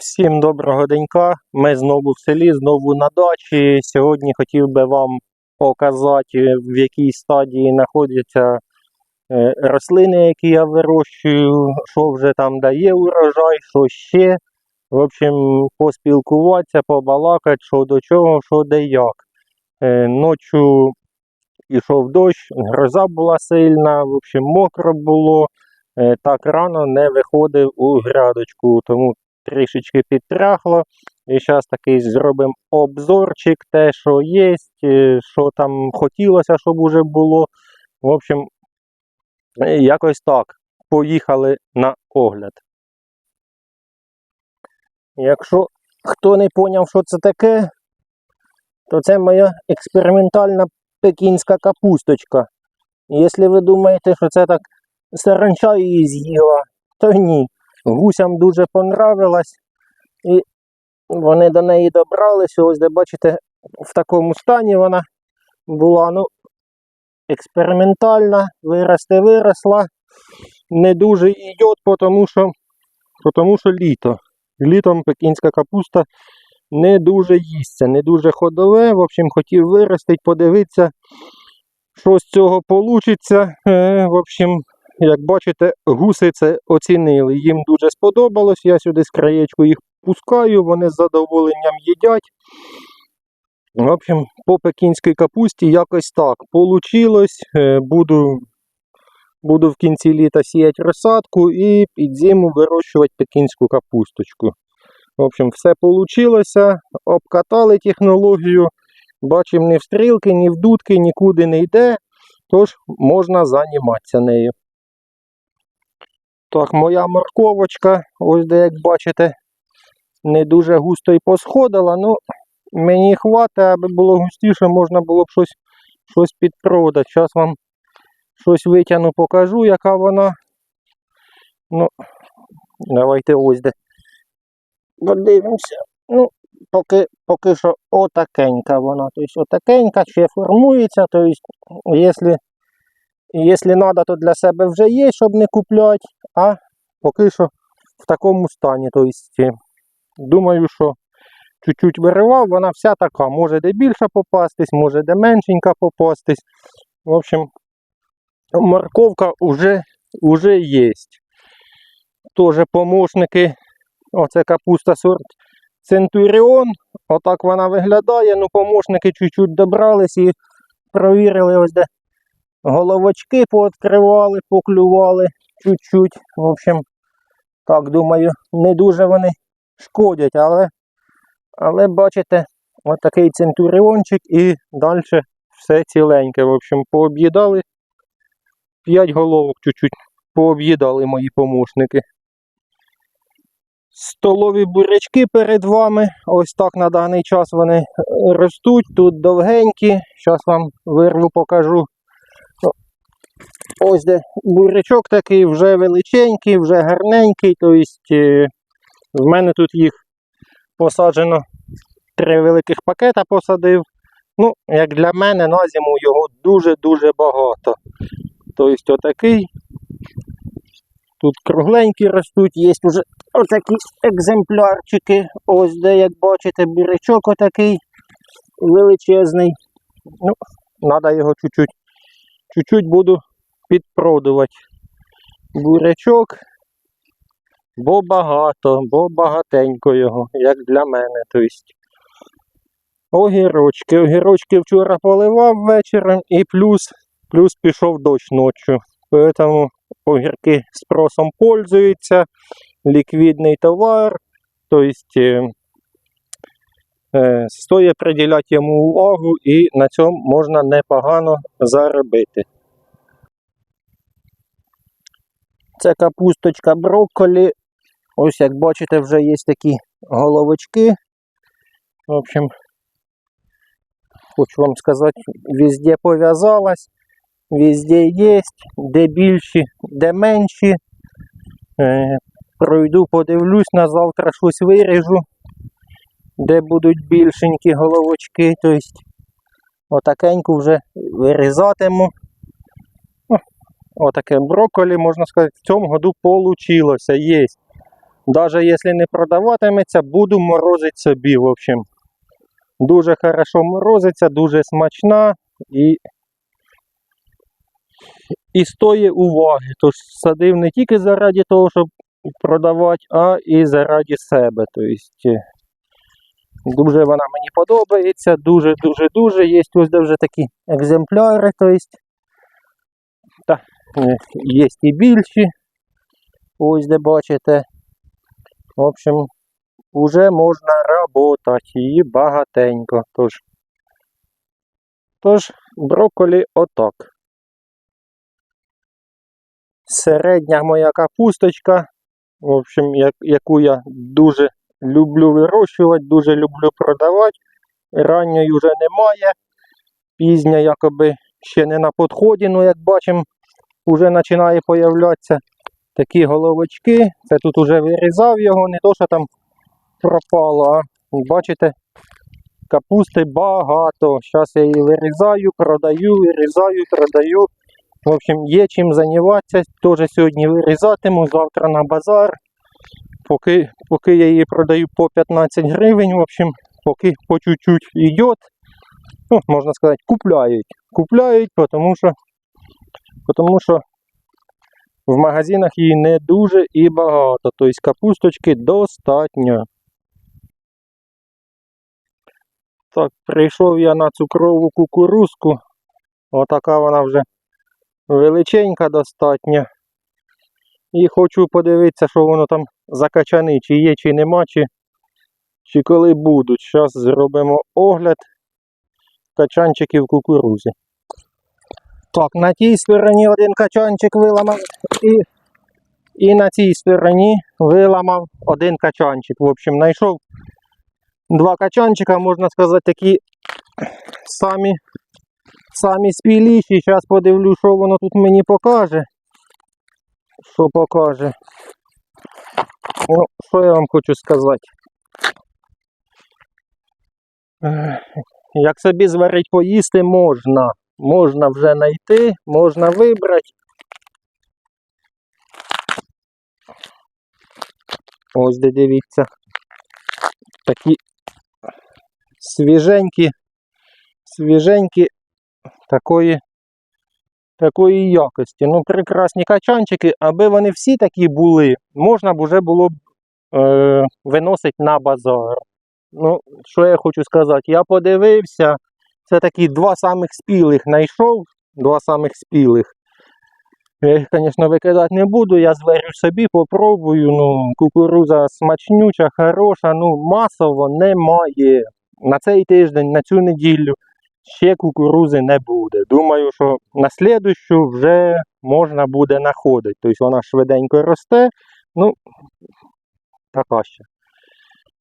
Всім доброго денька. Ми знову в селі, знову на дачі. Сьогодні хотів би вам показати, в якій стадії знаходяться е, рослини, які я вирощую, що вже там дає урожай, що ще. В общем, поспілкуватися, побалакати, що до чого, що де як. Е, Ночу пішов дощ, гроза була сильна, в общем, мокро було. Е, Так рано не виходив у грядочку, тому трішечки підтряхло. І зараз такий зробимо обзорчик, те, що є, що там хотілося, щоб уже було. В общем, е, якось так. Поїхали на огляд. Якщо хто не поняв, що це таке, то це моя експериментальна пекінська капусточка. Якщо ви думаєте, що це так саранча її з'їла, то ні. Гусям дуже понравилось. І вони до неї добралися. Ось де бачите, в такому стані вона була. Ну, експериментальна, виросте виросла. Не дуже йде, тому що, тому що літо. Літом пекінська капуста не дуже їсться, не дуже ходове. В общем, хотів виростити, подивитися, що з цього вийде. В общем, як бачите, гуси це оцінили. Їм дуже сподобалось. Я сюди з краєчку їх пускаю, вони з задоволенням їдять. В общем, по пекінській капусті якось так. Получилось. Е, Буду, буду в кінці літа сіяти розсадку і під зиму вирощувати пекінську капусточку. В общем, все вийшло. Обкатали технологію. Бачимо, ні в стрілки, ні в дудки, нікуди не йде. Тож можна займатися нею. Так, моя морковочка, ось де, як бачите, не дуже густо і посходила. Ну, мені хватить, аби було густіше, можна було б щось, щось підпродати. Зараз вам щось витягну, покажу, яка вона. Ну, давайте ось де. Подивимося. Ну, поки, поки що отакенька вона. Тобто отакенька, ще формується. Тобто, якщо Якщо треба, то для себе вже є, щоб не купляти, а поки що в такому стані. Тобто, думаю, що чуть-чуть виривав, вона вся така. Може де більша попастись, може де меншенька попастись. В общем, морковка вже, вже є. Теж помощники. Оце капуста сорт Центуріон. Отак вона виглядає. Ну, помощники чуть-чуть добрались і провірили ось де головочки пооткривали, поклювали чуть-чуть. В общем, так думаю, не дуже вони шкодять, але, але бачите, от такий центуріончик і далі все ціленьке. В общем, пооб'їдали. 5 головок чуть-чуть пооб'їдали мої помощники. Столові бурячки перед вами. Ось так на даний час вони ростуть. Тут довгенькі. Зараз вам вирву покажу. Ось де бурячок такий вже величенький, вже гарненький. Тобто в мене тут їх посаджено три великих пакета посадив. Ну, як для мене на зиму його дуже-дуже багато. Тобто отакий. Тут кругленькі ростуть, є вже отакі екземплярчики. Ось де, як бачите, бурячок отакий величезний. Ну, треба його чуть-чуть чуть-чуть буду підпродувати бурячок, бо багато, бо багатенько його, як для мене. Тобто. Огірочки. Огірочки вчора поливав вечором і плюс, плюс пішов дощ ночі. Тому огірки спросом пользуються, ліквідний товар. Тобто стоїть приділяти йому увагу і на цьому можна непогано заробити. Це капусточка брокколі. Ось як бачите, вже є такі головочки. В общем, хочу вам сказати, везде пов'язалась, везде є, де більші, де менші. Е, пройду, подивлюсь, на завтра щось виріжу, де будуть більшенькі головочки. Тобто, отакеньку вже вирізатиму. Отаке брокколі, можна сказати, в цьому году получилося. Є. Даже якщо не продаватиметься, буду морозити собі, в общем. Дуже хорошо морозиться, дуже смачна і, і стоїть уваги. Тож садив не тільки заради того, щоб продавати, а і заради себе. Тобто, дуже вона мені подобається, дуже, дуже, дуже. Є ось вже такі екземпляри, тобто, є і більші. Ось де бачите. В общем, уже можна работати її багатенько. Тож, тож брокколі отак. Середня моя капусточка, в общем, як, яку я дуже люблю вирощувати, дуже люблю продавати. Ранньої вже немає. Пізня якоби ще не на підході, ну як бачимо, вже починає появлятися такі головочки. Це тут уже вирізав його, не то, що там пропало, а бачите, капусти багато. Зараз я її вирізаю, продаю, вирізаю, продаю. В общем, є чим зайнятися. Теж сьогодні вирізатиму, завтра на базар. Поки, поки я її продаю по 15 гривень, в общем, поки по чуть-чуть йде, ну, можна сказати, купляють. Купляють, тому що, тому що в магазинах її не дуже і багато. Тобто капусточки достатньо. Так, прийшов я на цукрову кукурузку. Отака вона вже величенька достатньо. І хочу подивитися, що воно там закачане, чи є, чи нема, чи, чи коли будуть. Зараз зробимо огляд качанчиків кукурузи. Так, на тій стороні один качанчик виламав і, і на цій стороні виламав один качанчик. В общем, знайшов два качанчика, можна сказати, такі самі, самі спіліші. Зараз подивлюсь, що воно тут мені покаже. Що покаже. Ну, що я вам хочу сказати. Як собі зварить поїсти можна. Можна вже знайти, можна вибрати. Ось де дивіться. Такі свіженькі, свіженькі такої, такої якості. Ну, прекрасні качанчики, аби вони всі такі були, можна б вже було б е, виносити на базар. Ну, що я хочу сказати? Я подивився, це такі два самих спілих знайшов, два самих спілих. Я їх, звісно, викидати не буду, я зварю собі, попробую. Ну, кукуруза смачнюча, хороша, ну масово немає. На цей тиждень, на цю неділю ще кукурузи не буде. Думаю, що на слідущу вже можна буде знаходити. Тобто вона швиденько росте, ну, така ще.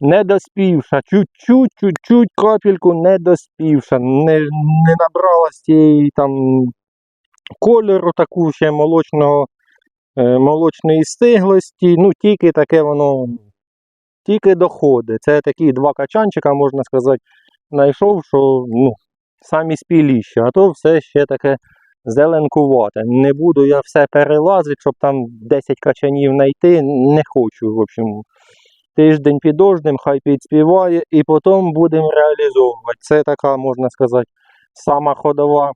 Недоспівша, чуть-чуть, чуть-чуть капельку недоспівша. Не, не набрала з цієї там кольору таку ще молочного, е, молочної стиглості. Ну, тільки таке воно тільки доходить. Це такі два качанчика, можна сказати, знайшов, що ну, самі спіліші, а то все ще таке зеленкувате. Не буду я все перелазити, щоб там 10 качанів знайти, не хочу. В общем, тиждень підождем, хай підспіває, і потім будемо реалізовувати. Це така, можна сказати, сама ходова,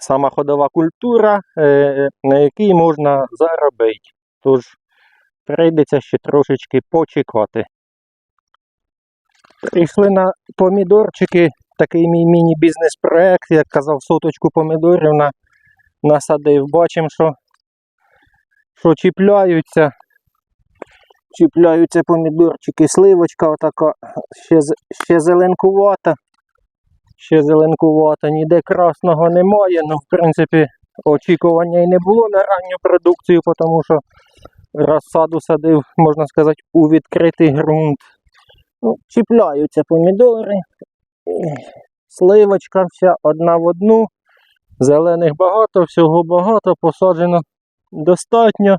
сама ходова культура, е, на якій можна заробити. Тож прийдеться ще трошечки почекати. Прийшли на помідорчики, такий мій міні-бізнес-проект, як казав, соточку помідорів на, насадив. Бачимо, що, що чіпляються. Чіпляються помідорчики, сливочка отака, ще, ще зеленкувата. Ще зеленкувата, ніде красного немає. Ну, в принципі, очікування і не було на ранню продукцію, тому що розсаду садив, можна сказати, у відкритий ґрунт. Ну, чіпляються помідори. Сливочка вся одна в одну. Зелених багато, всього багато, посаджено достатньо.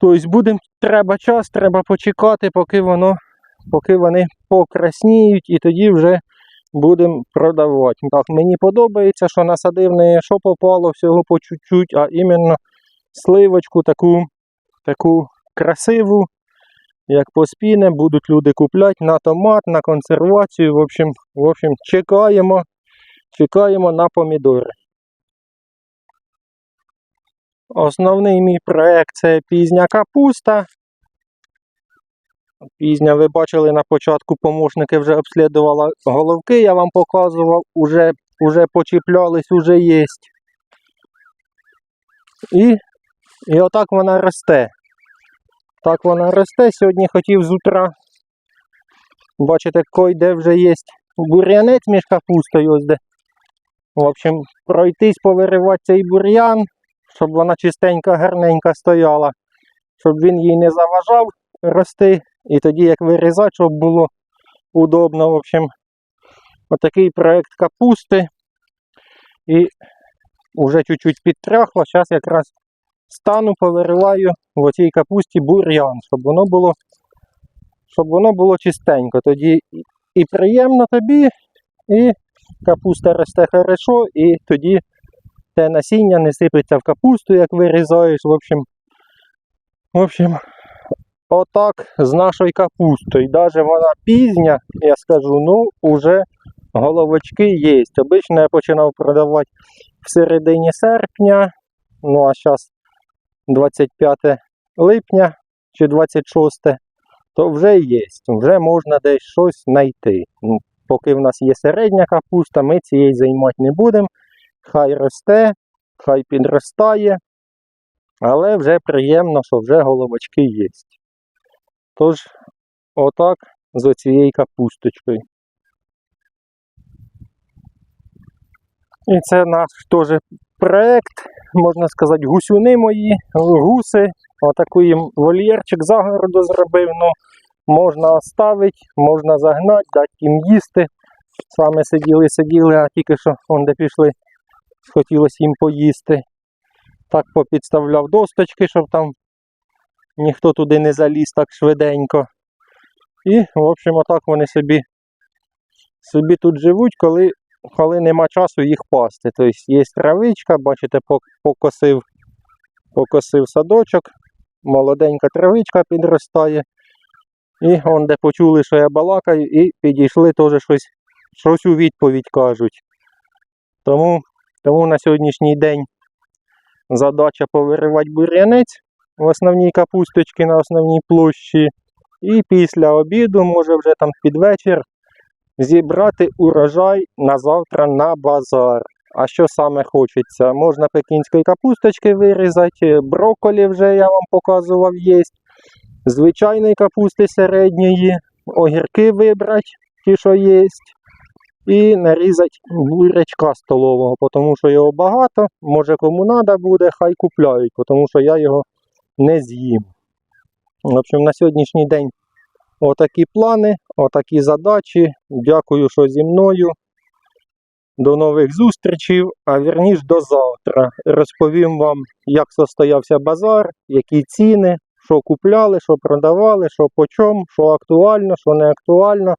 Тобто будем, треба час, треба почекати, поки воно, поки вони покрасніють, і тоді вже будемо продавати. Так, мені подобається, що насадив не що попало, всього по чуть-чуть, а іменно сливочку таку, таку красиву, як поспіне, будуть люди купляти на томат, на консервацію. В общем, в общем, чекаємо, чекаємо на помідори. Основний мій проект це пізня капуста. Пізня, ви бачили на початку, помощники вже обслідували головки, я вам показував, уже, уже почіплялись, уже є. І, і отак вона росте. Так вона росте. Сьогодні хотів з утра. Бачите, койде вже є бур'янець між капустою. Ось де. В общем, пройтись, повиривати цей бур'ян, щоб вона чистенька, гарненька стояла, щоб він їй не заважав рости. І тоді, як вирізати, щоб було удобно. В общем, отакий проект капусти. І вже чуть-чуть підтряхло. Зараз якраз стану, повириваю в оцій капусті бур'ян, щоб воно було, щоб воно було чистенько. Тоді і приємно тобі, і капуста росте хорошо, і тоді те насіння не сипеться в капусту, як вирізаєш. В общем, в общем, отак з нашою капустою. Навіть вона пізня, я скажу, ну, уже головочки є. Обично я починав продавати в середині серпня, ну а зараз 25 липня чи 26, то вже є. Вже можна десь щось знайти. Поки в нас є середня капуста, ми цієї займати не будемо. Хай росте, хай підростає, але вже приємно, що вже головочки є. Тож, отак з оцією капусточкою. І це наш теж проект, можна сказати, гусюни мої, гуси. Отакий вольєрчик загороду зробив. Ну, можна оставити, можна загнати, дати їм їсти. Саме сиділи, сиділи, а тільки що вон де пішли, хотілося їм поїсти. Так попідставляв досточки, щоб там ніхто туди не заліз так швиденько. І, в общем, отак вони собі, собі тут живуть, коли коли нема часу їх пасти. Тобто є травичка, бачите, покосив, покосив садочок, молоденька травичка підростає. І он де почули, що я балакаю, і підійшли теж щось, щось у відповідь кажуть. Тому, тому на сьогоднішній день задача повиривати бур'янець в основній капусточці на основній площі. І після обіду, може вже там під вечір, зібрати урожай на завтра на базар. А що саме хочеться? Можна пекінської капусточки вирізати, брокколі вже я вам показував є. Звичайної капусти середньої, огірки вибрати, ті, що є. І нарізати бурячка столового, тому що його багато. Може кому треба буде, хай купляють, тому що я його не з'їм. В общем, на сьогоднішній день Отакі плани, отакі задачі. Дякую, що зі мною. До нових зустрічей, а вірніш до завтра. Розповім вам, як состоявся базар, які ціни, що купляли, що продавали, що по чому, що актуально, що не актуально.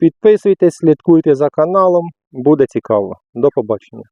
Підписуйтесь, слідкуйте за каналом, буде цікаво. До побачення.